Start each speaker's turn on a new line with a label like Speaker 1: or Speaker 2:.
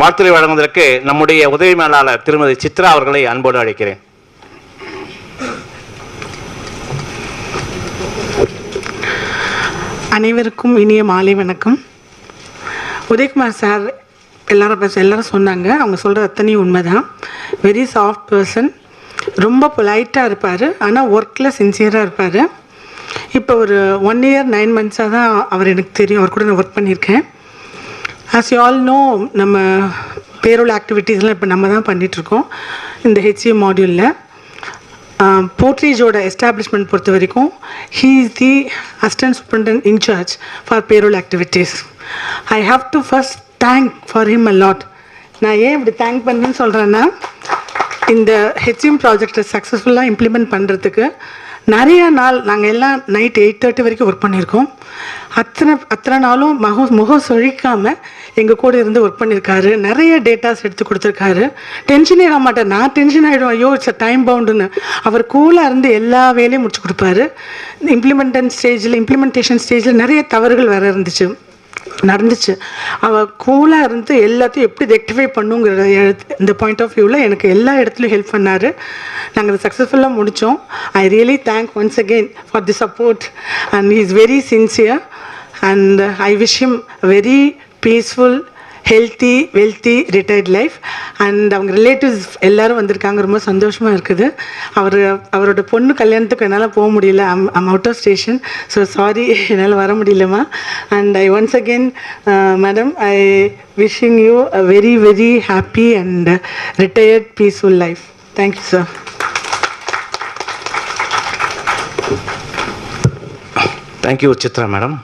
Speaker 1: வாழ்த்துறை வழங்குவதற்கு நம்முடைய உதவி மேலாளர் திருமதி சித்ரா அவர்களை அன்போடு அழைக்கிறேன்.
Speaker 2: அனைவருக்கும் இனிய மாலை வணக்கம். உதயகுமார் சார் எல்லாரும் பேச எல்லாரும் சொன்னாங்க. அவங்க சொல்கிறது அத்தனையும் உண்மைதான். வெரி சாஃப்ட் பர்சன் ரொம்ப பொலைட்டாக இருப்பார். ஆனால் ஒர்க்கில் சின்சியராக இருப்பார். இப்போ ஒரு ஒன் இயர் நைன் மந்த்ஸாக தான் அவர் எனக்கு தெரியும். அவர் கூட நான் ஒர்க் பண்ணியிருக்கேன். ஆஸ் யூ ஆல் நோ நம்ம பேரோல் ஆக்டிவிட்டீஸ்லாம் இப்போ நம்ம தான் பண்ணிகிட்ருக்கோம் இந்த ஹெச்சி மாடியூலில் போர்ட்ரேஜோட எஸ்டாப்ளிஷ்மெண்ட் பொறுத்த வரைக்கும் he is the assistant superintendent incharge for payroll activities I have to first thank for him a lot நான் ஏன் இப்படி தேங்க் பண்ணுன்னு சொல்கிறேன்னா இந்த ஹெச்எம் ப்ராஜெக்டை சக்ஸஸ்ஃபுல்லாக இம்ப்ளிமெண்ட் பண்ணுறதுக்கு நிறைய நாள் நாங்கள் எல்லாம் நைட் எயிட் தேர்ட்டி வரைக்கும் ஒர்க் பண்ணியிருக்கோம். அத்தனை அத்தனை நாளும் மகோ முகம் சொழிக்காமல் எங்கள் கூட இருந்து ஒர்க் பண்ணியிருக்காரு நிறைய டேட்டாஸ் எடுத்து கொடுத்துருக்காரு. டென்ஷனே ஆக மாட்டேன். நான் டென்ஷன் ஆகிடும் ஐயோ இட்ஸ் டைம் பவுண்டுன்னு அவர் கூலாக இருந்து எல்லா வேலையும் முடிச்சு கொடுப்பாரு. இம்ப்ளிமெண்டன் ஸ்டேஜில் இம்ப்ளிமெண்டேஷன் ஸ்டேஜில் நிறைய தவறுகள் வேறு இருந்துச்சு. நடந்துச்சு. அவள் கூலாக இருந்து எல்லாத்தையும் எப்படி ரெக்டிஃபை பண்ணுங்கிற இந்த பாயிண்ட் ஆஃப் வியூவில் எனக்கு எல்லா இடத்துலையும் ஹெல்ப் பண்ணார். நாங்கள் அதை சக்ஸஸ்ஃபுல்லாக முடித்தோம் I really thank once again for the support and is very sincere and I wish him very peaceful healthy wealthy retired life and அவங்க ரிலேட்டிவ்ஸ் எல்லாரும் வந்திருக்காங்க. ரொம்ப சந்தோஷமாக இருக்குது. அவர் அவரோட பொண்ணு கல்யாணத்துக்கு என்னால் போக முடியல. அம் அம் out of station so sorry என்னால் வர முடியலம்மா. And I once again madam I wishing you a very very happy and retired peaceful life thank you sir
Speaker 1: thank you Chitra madam